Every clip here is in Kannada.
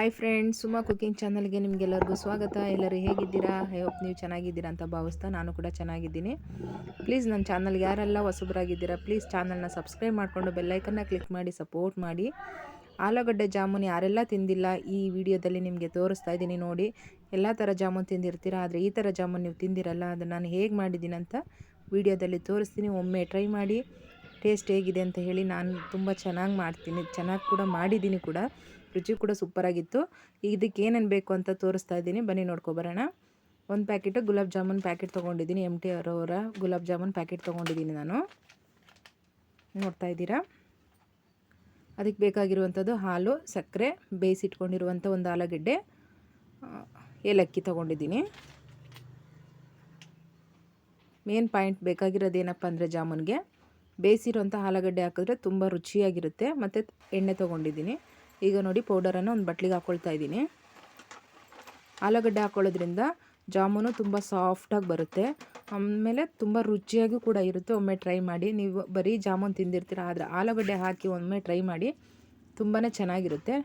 ಹಾಯ್ ಫ್ರೆಂಡ್ಸ್ ಸುಮಾ ಕುಕಿಂಗ್ ಚಾನಲ್ಗೆ ನಿಮಗೆಲ್ಲರಿಗೂ ಸ್ವಾಗತ. ಎಲ್ಲರೂ ಹೇಗಿದ್ದೀರಾ? ಐ ಹೋಪ್ ನೀವು ಚೆನ್ನಾಗಿದ್ದೀರಾ ಅಂತ ಭಾವಿಸ್ತಾ ನಾನು ಕೂಡ ಚೆನ್ನಾಗಿದ್ದೀನಿ. ಪ್ಲೀಸ್ ನನ್ನ ಚಾನಲ್ಗೆ ಯಾರೆಲ್ಲ ಹೊಸಬರಾಗಿದ್ದೀರಾ ಪ್ಲೀಸ್ ಚಾನಲ್ನ ಸಬ್ಸ್ಕ್ರೈಬ್ ಮಾಡಿಕೊಂಡು ಬೆಲ್ಲೈಕನ್ನ ಕ್ಲಿಕ್ ಮಾಡಿ ಸಪೋರ್ಟ್ ಮಾಡಿ. ಆಲೂಗಡ್ಡೆ ಜಾಮೂನ್ ಯಾರೆಲ್ಲ ತಿಂದಿಲ್ಲ, ಈ ವಿಡಿಯೋದಲ್ಲಿ ನಿಮಗೆ ತೋರಿಸ್ತಾ ಇದ್ದೀನಿ ನೋಡಿ. ಎಲ್ಲ ಥರ ಜಾಮೂನ್ ತಿಂದಿರ್ತೀರ? ಆದರೆ ಈ ಥರ ಜಾಮೂನ್ ನೀವು ತಿಂದಿರಲ್ಲ, ಅದು ನಾನು ಹೇಗೆ ಮಾಡಿದ್ದೀನಿ ಅಂತ ವಿಡಿಯೋದಲ್ಲಿ ತೋರಿಸ್ತೀನಿ. ಒಮ್ಮೆ ಟ್ರೈ ಮಾಡಿ ಟೇಸ್ಟ್ ಹೇಗಿದೆ ಅಂತ ಹೇಳಿ ನಾನು ತುಂಬ ಚೆನ್ನಾಗಿ ಮಾಡ್ತೀನಿ, ಚೆನ್ನಾಗಿ ಕೂಡ ಮಾಡಿದ್ದೀನಿ ಕೂಡ. ರುಚಿ ಕೂಡ ಸೂಪರಾಗಿತ್ತು ಇದಕ್ಕೆ ಏನೇನು ಬೇಕು ಅಂತ ತೋರಿಸ್ತಾ ಇದ್ದೀನಿ. ಬನ್ನಿ ನೋಡ್ಕೊಬರೋಣ ಒಂದು ಪ್ಯಾಕೆಟು ಗುಲಾಬ್ ಜಾಮೂನ್ ಪ್ಯಾಕೆಟ್ ತೊಗೊಂಡಿದ್ದೀನಿ. ಎಂ ಟಿ ಅವರ ಗುಲಾಬ್ ಜಾಮೂನ್ ಪ್ಯಾಕೆಟ್ ತೊಗೊಂಡಿದ್ದೀನಿ ನಾನು. ನೋಡ್ತಾ ಇದ್ದೀರಾ? ಅದಕ್ಕೆ ಬೇಕಾಗಿರುವಂಥದ್ದು ಹಾಲು, ಸಕ್ಕರೆ ಬೇಯಿಸಿಟ್ಕೊಂಡಿರುವಂಥ ಒಂದು ಆಲೂಗಡ್ಡೆ ಏಲಕ್ಕಿ ತೊಗೊಂಡಿದ್ದೀನಿ. ಮೇನ್ ಪಾಯಿಂಟ್ ಬೇಕಾಗಿರೋದೇನಪ್ಪ ಅಂದರೆ ಜಾಮೂನ್ಗೆ. ಬೇಯಿಸಿರುವಂಥ ಆಲೂಗಡ್ಡೆ ಹಾಕಿದ್ರೆ ತುಂಬ ರುಚಿಯಾಗಿರುತ್ತೆ. ಮತ್ತು ಎಣ್ಣೆ ತೊಗೊಂಡಿದ್ದೀನಿ. ಈಗ ನೋಡಿ ಪೌಡರನ್ನು ಒಂದು ಬಟ್ಲಿಗೆ ಹಾಕ್ಕೊಳ್ತಾ ಇದ್ದೀನಿ. ಆಲೂಗಡ್ಡೆ ಹಾಕ್ಕೊಳ್ಳೋದ್ರಿಂದ ಜಾಮೂನು ತುಂಬ ಸಾಫ್ಟಾಗಿ ಬರುತ್ತೆ. ಆಮೇಲೆ ತುಂಬ ರುಚಿಯಾಗಿ ಕೂಡ ಇರುತ್ತೆ. ಒಮ್ಮೆ ಟ್ರೈ ಮಾಡಿ. ನೀವು ಬರೀ ಜಾಮೂನ್ ತಿಂದಿರ್ತೀರ, ಆದರೆ ಆಲೂಗಡ್ಡೆ ಹಾಕಿ ಒಮ್ಮೆ ಟ್ರೈ ಮಾಡಿ ತುಂಬಾ ಚೆನ್ನಾಗಿರುತ್ತೆ.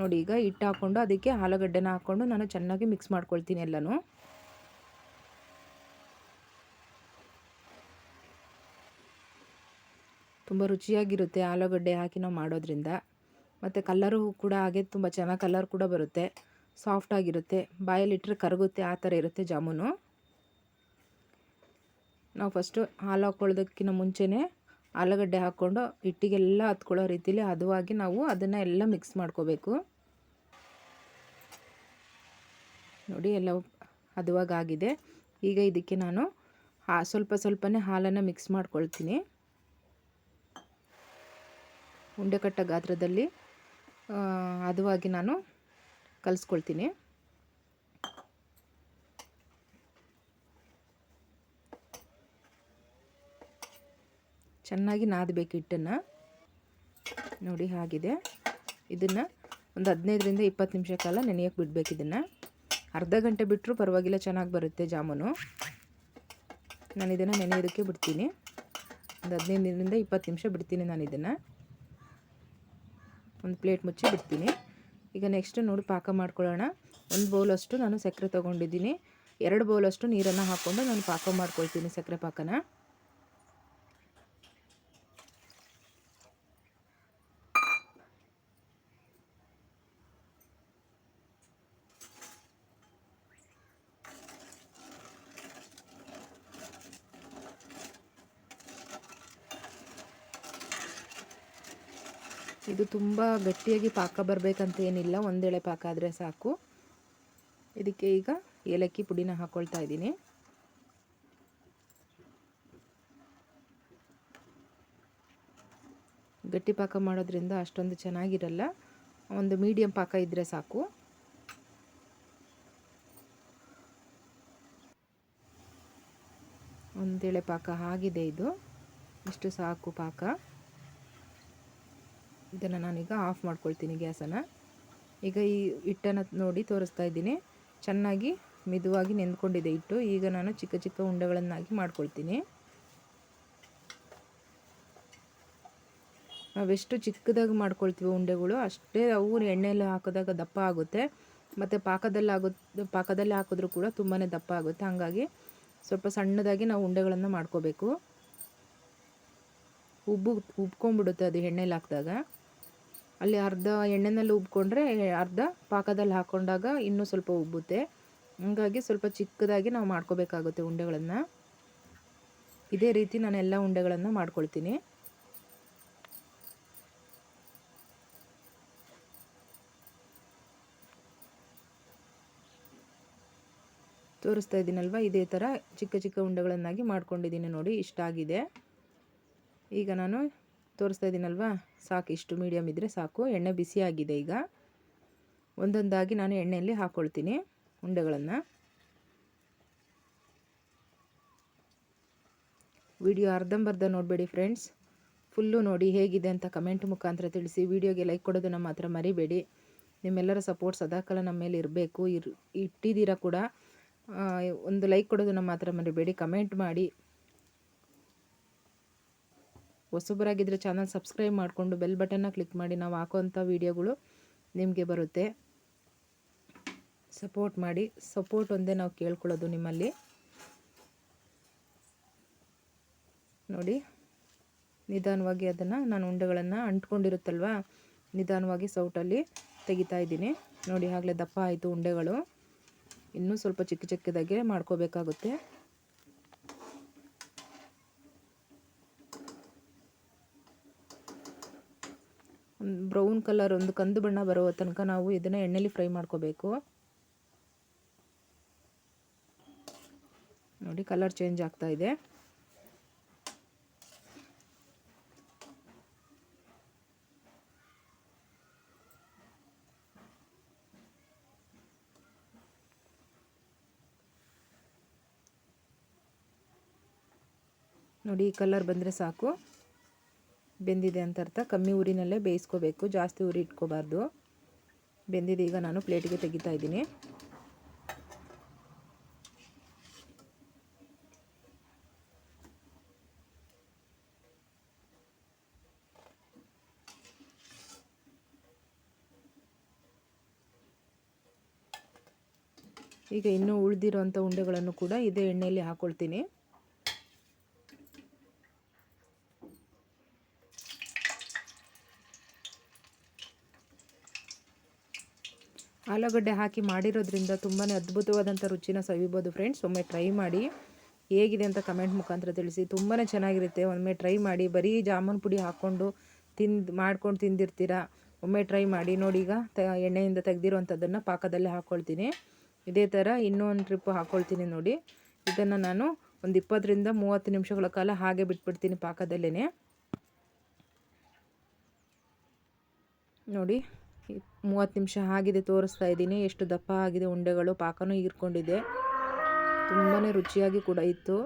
ನೋಡಿ, ಈಗ ಹಿಟ್ಟು ಹಾಕ್ಕೊಂಡು ಅದಕ್ಕೆ ಆಲೂಗಡ್ಡೆನ ಹಾಕ್ಕೊಂಡು ನಾನು ಚೆನ್ನಾಗಿ ಮಿಕ್ಸ್ ಮಾಡ್ಕೊಳ್ತೀನಿ ಎಲ್ಲನೂ. ತುಂಬ ರುಚಿಯಾಗಿರುತ್ತೆ ಆಲೂಗಡ್ಡೆ ಹಾಕಿ ನಾವು ಮಾಡೋದ್ರಿಂದ. ಮತ್ತು ಕಲ್ಲರು ಕೂಡ ಹಾಗೆ ತುಂಬ ಚೆನ್ನಾಗಿ ಕಲರ್ ಕೂಡ ಬರುತ್ತೆ. ಸಾಫ್ಟಾಗಿರುತ್ತೆ ಬಾಯಲ್ಲಿಟ್ಟರೆ ಕರಗುತ್ತೆ, ಆ ಥರ ಇರುತ್ತೆ ಜಾಮೂನು. ನಾವು ಫಸ್ಟು ಹಾಲು ಹಾಕ್ಕೊಳ್ಳೋದಕ್ಕಿಂತ ಮುಂಚೆನೇ ಆಲೂಗಡ್ಡೆ ಹಾಕ್ಕೊಂಡು ಹಿಟ್ಟಿಗೆಲ್ಲ ಹತ್ಕೊಳ್ಳೋ ರೀತಿಲಿ ಹದವಾಗಿ ನಾವು ಅದನ್ನು ಎಲ್ಲ ಮಿಕ್ಸ್ ಮಾಡ್ಕೋಬೇಕು. ನೋಡಿ ಎಲ್ಲ ಹದವಾಗಿ ಆಗಿದೆ. ಈಗ ಇದಕ್ಕೆ ನಾನು ಸ್ವಲ್ಪ ಸ್ವಲ್ಪನೇ ಹಾಲನ್ನು ಮಿಕ್ಸ್ ಮಾಡ್ಕೊಳ್ತೀನಿ. ಉಂಡೆ ಕಟ್ಟ ಗಾತ್ರದಲ್ಲಿ ಹದವಾಗಿ ನಾನು ಕಲಿಸ್ಕೊಳ್ತೀನಿ. ಚೆನ್ನಾಗಿ ನಾದಬೇಕು ಹಿಟ್ಟನ್ನು. ನೋಡಿ ಹಾಗಿದೆ. ಇದನ್ನು ಒಂದು ಹದಿನೈದರಿಂದ ಇಪ್ಪತ್ತು ನಿಮಿಷ ಕಾಲ ನೆನೆಯೋಕೆ ಬಿಡಬೇಕು ಇದನ್ನು. ಅರ್ಧ ಗಂಟೆ ಬಿಟ್ಟರೂ ಪರವಾಗಿಲ್ಲ, ಚೆನ್ನಾಗಿ ಬರುತ್ತೆ ಜಾಮೂನು. ನಾನು ಇದನ್ನು ನೆನೆಯೋದಕ್ಕೆ ಬಿಡ್ತೀನಿ. ಒಂದು ಹದಿನೈದರಿಂದ ಇಪ್ಪತ್ತು ನಿಮಿಷ ಬಿಡ್ತೀನಿ ನಾನು ಇದನ್ನು. ಒಂದು ಪ್ಲೇಟ್ ಮುಚ್ಚಿ ಬಿಡ್ತೀನಿ ಈಗ ನೆಕ್ಸ್ಟ್ ನೋಡಿ ಪಾಕ ಮಾಡ್ಕೊಳ್ಳೋಣ. ಒಂದು ಬೌಲಷ್ಟು ನಾನು ಸಕ್ಕರೆ ತೊಗೊಂಡಿದ್ದೀನಿ. ಎರಡು ಬೌಲಷ್ಟು ನೀರನ್ನು ಹಾಕ್ಕೊಂಡು ನಾನು ಪಾಕ ಮಾಡ್ಕೊಳ್ತೀನಿ ಸಕ್ಕರೆ ಪಾಕನ. ಇದು ತುಂಬ ಗಟ್ಟಿಯಾಗಿ ಪಾಕ ಬರಬೇಕಂತ ಏನಿಲ್ಲ, ಒಂದೆಳೆ ಪಾಕ ಆದರೆ ಸಾಕು. ಇದಕ್ಕೆ ಈಗ ಏಲಕ್ಕಿ ಪುಡಿನ ಹಾಕ್ಕೊಳ್ತಾ ಇದ್ದೀನಿ. ಗಟ್ಟಿ ಪಾಕ ಮಾಡೋದ್ರಿಂದ ಅಷ್ಟೊಂದು ಚೆನ್ನಾಗಿರಲ್ಲ, ಒಂದು ಮೀಡಿಯಂ ಪಾಕ ಇದ್ದರೆ ಸಾಕು. ಒಂದೇಳೆ ಪಾಕ ಆಗಿದೆ ಇದು. ಇಷ್ಟು ಸಾಕು ಪಾಕ. ಇದನ್ನು ನಾನೀಗ ಆಫ್ ಮಾಡ್ಕೊಳ್ತೀನಿ ಗ್ಯಾಸನ್ನು. ಈಗ ಈ ಹಿಟ್ಟನ್ನು ನೋಡಿ ತೋರಿಸ್ತಾ ಇದ್ದೀನಿ. ಚೆನ್ನಾಗಿ ಮಿದುವಾಗಿ ನೆಂದ್ಕೊಂಡಿದೆ ಹಿಟ್ಟು. ಈಗ ನಾನು ಚಿಕ್ಕ ಚಿಕ್ಕ ಉಂಡೆಗಳನ್ನಾಗಿ ಮಾಡ್ಕೊಳ್ತೀನಿ. ನಾವೆಷ್ಟು ಚಿಕ್ಕದಾಗಿ ಮಾಡ್ಕೊಳ್ತೀವಿ ಉಂಡೆಗಳು, ಅಷ್ಟೇ ಅವು ಎಣ್ಣೆಯಲ್ಲಿ ಹಾಕಿದಾಗ ದಪ್ಪ ಆಗುತ್ತೆ. ಮತ್ತು ಪಾಕದಲ್ಲಿ ಆಗೋ, ಪಾಕದಲ್ಲಿ ಹಾಕಿದ್ರೂ ಕೂಡ ತುಂಬಾ ದಪ್ಪ ಆಗುತ್ತೆ. ಹಾಗಾಗಿ ಸ್ವಲ್ಪ ಸಣ್ಣದಾಗಿ ನಾವು ಉಂಡೆಗಳನ್ನು ಮಾಡ್ಕೋಬೇಕು. ಉಬ್ಬು, ಉಬ್ಕೊಂಡ್ಬಿಡುತ್ತೆ ಅದು ಎಣ್ಣೆಲಿ ಹಾಕಿದಾಗ. ಅಲ್ಲಿ ಅರ್ಧ ಎಣ್ಣೆನಲ್ಲಿ ಉಬ್ಕೊಂಡ್ರೆ ಅರ್ಧ ಪಾಕದಲ್ಲಿ ಹಾಕ್ಕೊಂಡಾಗ ಇನ್ನೂ ಸ್ವಲ್ಪ ಉಬ್ಬುತ್ತೆ. ಹಂಗಾಗಿ ಸ್ವಲ್ಪ ಚಿಕ್ಕದಾಗಿ ನಾವು ಮಾಡ್ಕೋಬೇಕಾಗುತ್ತೆ ಉಂಡೆಗಳನ್ನು. ಇದೇ ರೀತಿ ನಾನು ಎಲ್ಲ ಉಂಡೆಗಳನ್ನು ಮಾಡ್ಕೊಳ್ತೀನಿ. ತೋರಿಸ್ತಾ ಇದ್ದೀನಲ್ವ? ಇದೇ ಥರ ಚಿಕ್ಕ ಚಿಕ್ಕ ಉಂಡೆಗಳನ್ನಾಗಿ ಮಾಡ್ಕೊಂಡಿದ್ದೀನಿ ನೋಡಿ, ಇಷ್ಟ ಆಗಿದೆ. ಈಗ ನಾನು ತೋರಿಸ್ತಾ ಇದ್ದೀನಲ್ವಾ? ಸಾಕು, ಇಷ್ಟು ಮೀಡಿಯಮ್ ಇದ್ದರೆ ಸಾಕು. ಎಣ್ಣೆ ಬಿಸಿಯಾಗಿದೆ ಈಗ. ಒಂದೊಂದಾಗಿ ನಾನು ಎಣ್ಣೆಯಲ್ಲಿ ಹಾಕ್ಕೊಳ್ತೀನಿ ಉಂಡೆಗಳನ್ನು. ವಿಡಿಯೋ ಅರ್ಧಂಬರ್ಧ ನೋಡಬೇಡಿ ಫ್ರೆಂಡ್ಸ್ ಫುಲ್ಲು ನೋಡಿ ಹೇಗಿದೆ ಅಂತ ಕಮೆಂಟ್ ಮುಖಾಂತರ ತಿಳಿಸಿ. ವಿಡಿಯೋಗೆ ಲೈಕ್ ಕೊಡೋದು ನಮ್ಮ ಹತ್ರ ಮರಿಬೇಡಿ. ನಿಮ್ಮೆಲ್ಲರ ಸಪೋರ್ಟ್ ಸದಾಕಾಲ ನಮ್ಮ ಮೇಲೆ ಇರಬೇಕು. ಇರ್ ಇಟ್ಟಿದ್ದೀರಾ ಕೂಡ ಒಂದು ಲೈಕ್ ಕೊಡೋದು ನಮ್ಮ ಹತ್ರ ಮರಿಬೇಡಿ. ಕಮೆಂಟ್ ಮಾಡಿ. ಹೊಸಬರಾಗಿದ್ದರೆ ಚಾನಲ್ ಸಬ್ಸ್ಕ್ರೈಬ್ ಮಾಡಿಕೊಂಡು ಬೆಲ್ ಬಟನ್ನ ಕ್ಲಿಕ್ ಮಾಡಿ ನಾವು ಹಾಕೋವಂಥ ವೀಡಿಯೋಗಳು ನಿಮಗೆ ಬರುತ್ತೆ. ಸಪೋರ್ಟ್ ಮಾಡಿ. ಸಪೋರ್ಟ್ ಒಂದೇ ನಾವು ಕೇಳ್ಕೊಳ್ಳೋದು ನಿಮ್ಮಲ್ಲಿ. ನೋಡಿ, ನಿಧಾನವಾಗಿ ಅದನ್ನು ನಾನು ಉಂಡೆಗಳನ್ನು ಅಂಟ್ಕೊಂಡಿರುತ್ತಲ್ವ? ನಿಧಾನವಾಗಿ ಸೌಟಲ್ಲಿ ತೆಗಿತಾ ಇದ್ದೀನಿ. ನೋಡಿ ಆಗಲೇ ದಪ್ಪ ಆಯಿತು ಉಂಡೆಗಳು. ಇನ್ನೂ ಸ್ವಲ್ಪ ಚಿಕ್ಕ ಚಿಕ್ಕದಾಗೆ ಮಾಡ್ಕೋಬೇಕಾಗುತ್ತೆ ಒಂದು ಬ್ರೌನ್ ಕಲರ್ ಒಂದು ಕಂದು ಬಣ್ಣ ಬರುವ ತನಕ ನಾವು ಇದನ್ನು ಎಣ್ಣೆಲಿ ಫ್ರೈ ಮಾಡ್ಕೋಬೇಕು. ನೋಡಿ ಕಲರ್ ಚೇಂಜ್ ಆಗ್ತಾ ಇದೆ. ನೋಡಿ ಈ ಕಲರ್ ಬಂದರೆ ಸಾಕು. ಬೆಂದಿದೆ ಅಂತ ಅರ್ಥ. ಕಮ್ಮಿ ಉರಿನಲ್ಲೇ ಬೇಯಿಸ್ಕೋಬೇಕು, ಜಾಸ್ತಿ ಉರಿ ಇಟ್ಕೋಬಾರ್ದು. ಬೆಂದಿದೆ, ಈಗ ನಾನು ಪ್ಲೇಟಿಗೆ ತೆಗಿತಾ ಇದ್ದೀನಿ. ಈಗ ಇನ್ನೂ ಉಳಿದಿರೋಂಥ ಉಂಡೆಗಳನ್ನು ಕೂಡ ಇದೇ ಎಣ್ಣೆಯಲ್ಲಿ ಹಾಕ್ಕೊಳ್ತೀನಿ ಆಲೂಗಡ್ಡೆ ಹಾಕಿ ಮಾಡಿರೋದ್ರಿಂದ ತುಂಬಾ ಅದ್ಭುತವಾದಂಥ ರುಚಿನ ಸವಿಬೋದು ಫ್ರೆಂಡ್ಸ್ ಒಮ್ಮೆ ಟ್ರೈ ಮಾಡಿ ಹೇಗಿದೆ ಅಂತ ಕಮೆಂಟ್ ಮುಖಾಂತರ ತಿಳಿಸಿ. ತುಂಬಾ ಚೆನ್ನಾಗಿರುತ್ತೆ. ಒಮ್ಮೆ ಟ್ರೈ ಮಾಡಿ, ಬರೀ ಜಾಮೂನ್ ಪುಡಿ ಹಾಕ್ಕೊಂಡು ತಿಂದು, ಮಾಡ್ಕೊಂಡು ತಿಂದಿರ್ತೀರಾ? ಒಮ್ಮೆ ಟ್ರೈ ಮಾಡಿ, ನೋಡಿ ಈಗ ತ, ಎಣ್ಣೆಯಿಂದ ತೆಗೆದಿರುವಂಥದ್ದನ್ನು ಪಾಕದಲ್ಲೇ ಹಾಕ್ಕೊಳ್ತೀನಿ ಇದೇ ಥರ ಇನ್ನೂ ಒಂದು ಟ್ರಿಪ್ ಹಾಕ್ಕೊಳ್ತೀನಿ ನೋಡಿ. ಇದನ್ನು ನಾನು ಒಂದು ಇಪ್ಪತ್ತರಿಂದ ಮೂವತ್ತು ನಿಮಿಷಗಳ ಕಾಲ ಹಾಗೆ ಬಿಟ್ಬಿಡ್ತೀನಿ ಪಾಕದಲ್ಲೇ ನೋಡಿ. ಮೂವತ್ತು ನಿಮಿಷ ಆಗಿದೆ ತೋರಿಸ್ತಾ ಇದ್ದೀನಿ. ಎಷ್ಟು ದಪ್ಪ ಆಗಿದೆ ಉಂಡೆಗಳು. ಪಾಕನೂ ಹೀರ್ಕೊಂಡಿದೆ. ತುಂಬಾ ರುಚಿಯಾಗಿ ಕೂಡ ಇತ್ತು.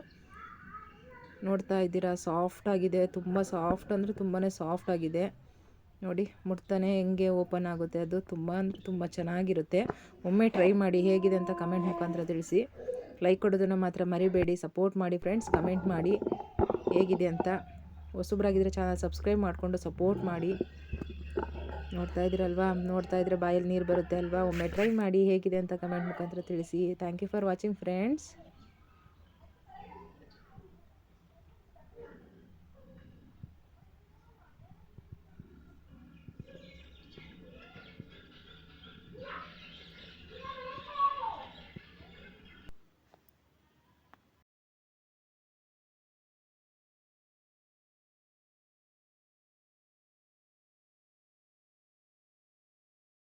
ನೋಡ್ತಾ ಇದ್ದೀರಾ ಸಾಫ್ಟ್ ಆಗಿದೆ. ತುಂಬ ಸಾಫ್ಟ್ ಅಂದರೆ ತುಂಬಾ ಸಾಫ್ಟ್ ಆಗಿದೆ. ನೋಡಿ, ಮುಟ್ತಾನೆ ಹೆಂಗೆ ಓಪನ್ ಆಗುತ್ತೆ ಅದು. ತುಂಬ ಅಂದರೆ ತುಂಬ ಚೆನ್ನಾಗಿರುತ್ತೆ. ಒಮ್ಮೆ ಟ್ರೈ ಮಾಡಿ ಹೇಗಿದೆ ಅಂತ ಕಮೆಂಟ್ ಮುಖಾಂತರ ತಿಳಿಸಿ. ಲೈಕ್ ಕೊಡೋದನ್ನು ಮಾತ್ರ ಮರಿಬೇಡಿ. ಸಪೋರ್ಟ್ ಮಾಡಿ ಫ್ರೆಂಡ್ಸ್ ಕಮೆಂಟ್ ಮಾಡಿ ಹೇಗಿದೆ ಅಂತ. ಹೊಸಬ್ರಾಗಿದ್ದರೆ ಚಾನಲ್ ಸಬ್ಸ್ಕ್ರೈಬ್ ಮಾಡಿಕೊಂಡು ಸಪೋರ್ಟ್ ಮಾಡಿ. ನೋಡ್ತಾ ಇದ್ದೀರಲ್ವಾ? ನೋಡ್ತಾ ಇದ್ರೆ ಬಾಯಲ್ಲಿ ನೀರು ಬರುತ್ತೆ ಅಲ್ವಾ? ಒಮ್ಮೆ ಟ್ರೈ ಮಾಡಿ ಹೇಗಿದೆ ಅಂತ ಕಮೆಂಟ್ ಮುಖಾಂತರ ತಿಳಿಸಿ. Thank you for watching friends